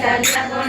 Gracias.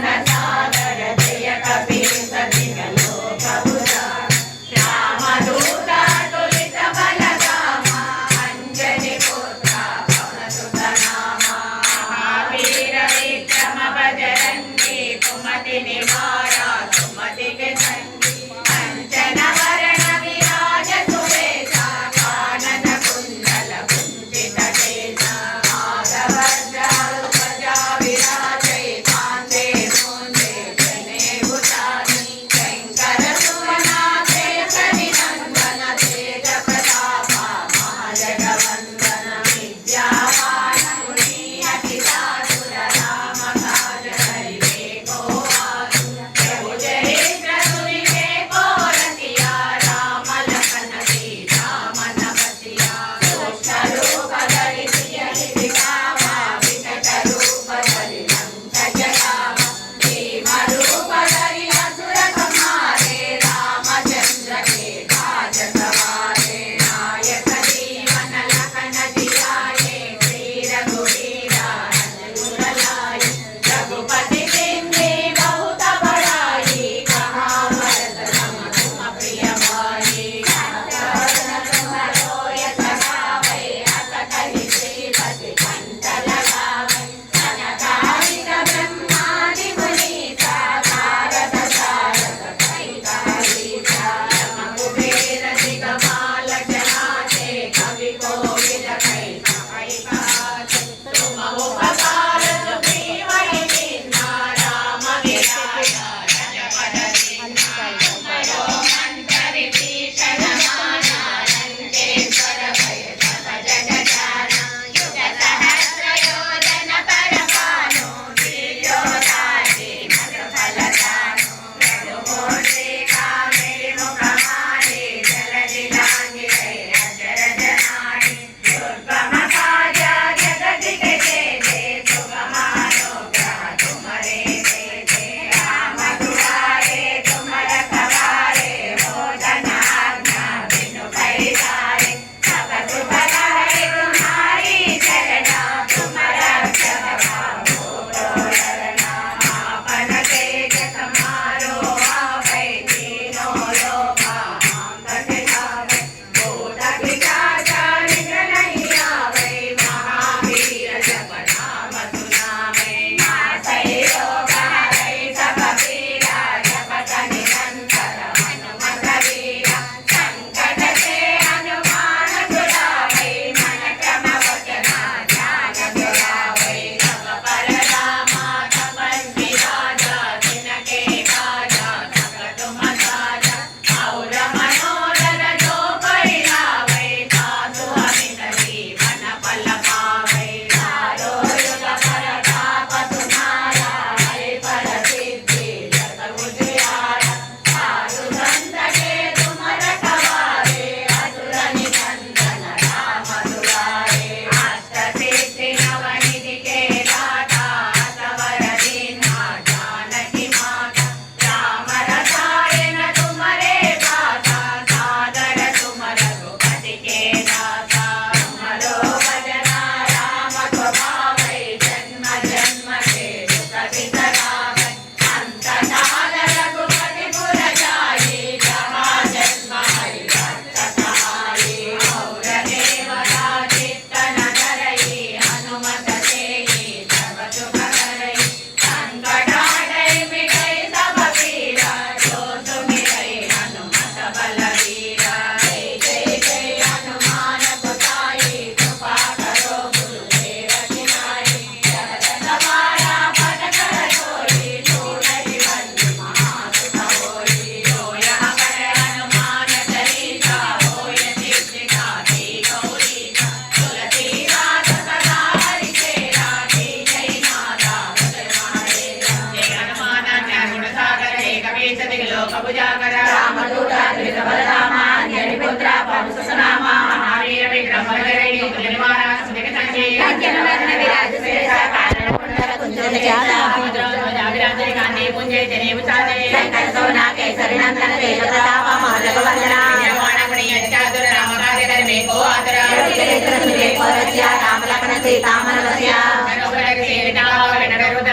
లోకపుజాకర రామదూత త్రిసబలరామాన్యని పుత్ర పరుసనామ మహావీర విక్రమగరణి ఉపనిర్మాణ సునికతంగి కంచన వదన విరాజ శేష కారణ పుండర కుంజన జాత జాగరాజే కాంతి పుంజే జనే ఉచాదే శంకర సౌన కేసరి నందన తేజ ప్రతాప మహలక వందన నిర్మాణ గుణియ చాతుర రామకార్య ధర్మే కో ఆతర రామలక్ష్మణ సీతామల రస్య నరోపర సేవితా వెనకరుత